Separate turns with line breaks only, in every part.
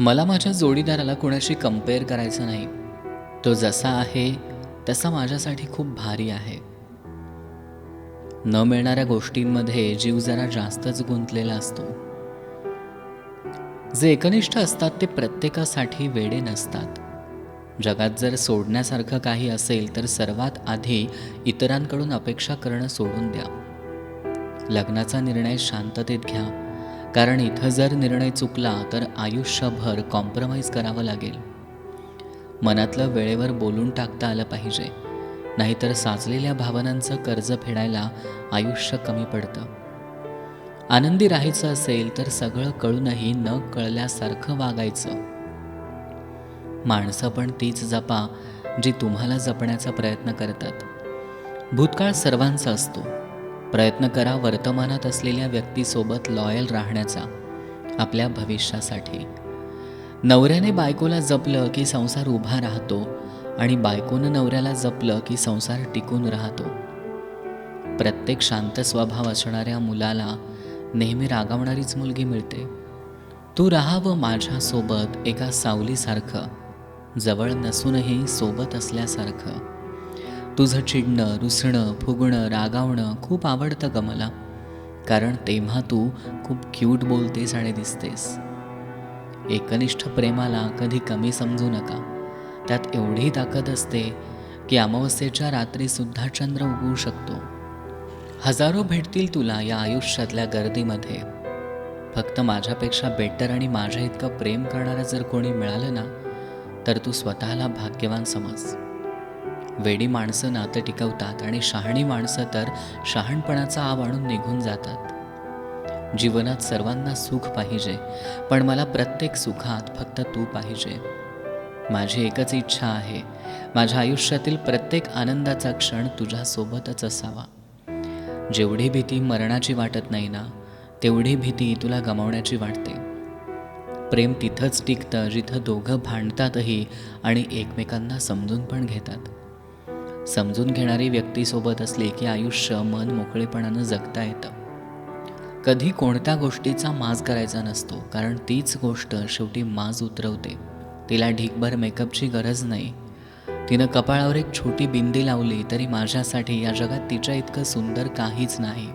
मला माझ्या जोडीदाराला कोणाशी कंपेअर करायचं नाही. तो जसा आहे तसा माझ्यासाठी खूप भारी आहे. न मिळणाऱ्या गोष्टींमध्ये जीव जरा जास्तच गुंतलेला असतो. जे एकनिष्ठ असतात ते प्रत्येकासाठी वेडे नसतात. जगात जर सोडण्यासारखं काही असेल तर सर्वात आधी इतरांकडून अपेक्षा करणं सोडून द्या. लग्नाचा निर्णय शांततेत घ्या. कारण इथं जर निर्णय चुकला तर आयुष्यभर कॉम्प्रमाइज करावं लागेल. मनातलं वेळेवर बोलून टाकता आलं पाहिजे. नाहीतर साचलेल्या भावनांचं कर्ज फेडायला आयुष्य कमी पडतं. आनंदी राहायचं असेल तर सगळं कळूनही न कळल्यासारखं वागायचं. माणसं पण तीच जपा जी तुम्हाला जपण्याचा प्रयत्न करतात. भूतकाळ सर्वांचा असतो. प्रयत्न करा वर्तमानात असलेल्या व्यक्तीसोबत लॉयल राहण्याचा आपल्या भविष्यासाठी. नवऱ्याने बायकोला जपलं की संसार उभा राहतो आणि बायकोनं नवऱ्याला जपलं की संसार टिकून राहतो. प्रत्येक शांत स्वभाव असणाऱ्या मुलाला नेहमी रागावणारीच मुलगी मिळते. तू राहावं माझ्यासोबत एका सावलीसारखं जवळ नसूनही सोबत असल्यासारखं. तुझं चिडणं रुसणं फुगणं रागावणं खूप आवडतं ग मला. कारण तेव्हा तू खूप क्यूट बोलतेस आणि दिसतेस. एकनिष्ठ प्रेमाला कधी कमी समजू नका. त्यात एवढी ताकद असते की अमावस्येच्या रात्रीसुद्धा चंद्र उगवू शकतो. हजारो भेटतील तुला या आयुष्यातल्या गर्दीमध्ये. फक्त माझ्यापेक्षा बेटर आणि माझ्या इतकं प्रेम करणारं जर कोणी मिळालं ना तर तू स्वतःला भाग्यवान समज. वेडी माणसं नातं टिकवतात आणि शहाणी माणसं तर शहाणपणाचा आव आणून निघून जातात. जीवनात सर्वांना सुख पाहिजे पण मला प्रत्येक सुखात फक्त तू पाहिजे. माझी एकच इच्छा आहे माझ्या आयुष्यातील प्रत्येक आनंदाचा क्षण तुझ्यासोबतच असावा. जेवढी भीती मरणाची वाटत नाही ना तेवढी भीती तुला गमावण्याची वाटते. प्रेम तिथंच टिकतं जिथं दोघं भांडतातही आणि एकमेकांना समजून पण घेतात. समजून घेणारी व्यक्तीसोबत असली की आयुष्य मन मोकळेपणानं जगता येतं. कधी कोणत्या गोष्टीचा माज करायचा नसतो कारण तीच गोष्ट शेवटी माज उतरवते. तिला ढीकभर मेकअपची गरज नाही. तिनं कपाळावर एक छोटी बिंदी लावली तरी माझ्यासाठी या जगात तिच्या इतकं सुंदर काहीच नाही.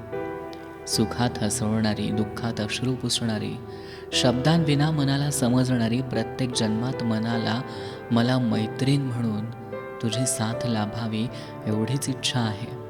सुखात हसवणारी दुःखात अश्रू पुसणारी शब्दांविना मनाला समजणारी प्रत्येक जन्मात मनाला मला मैत्रीण म्हणून तुझी साथ लाभावी एवढीच इच्छा आहे.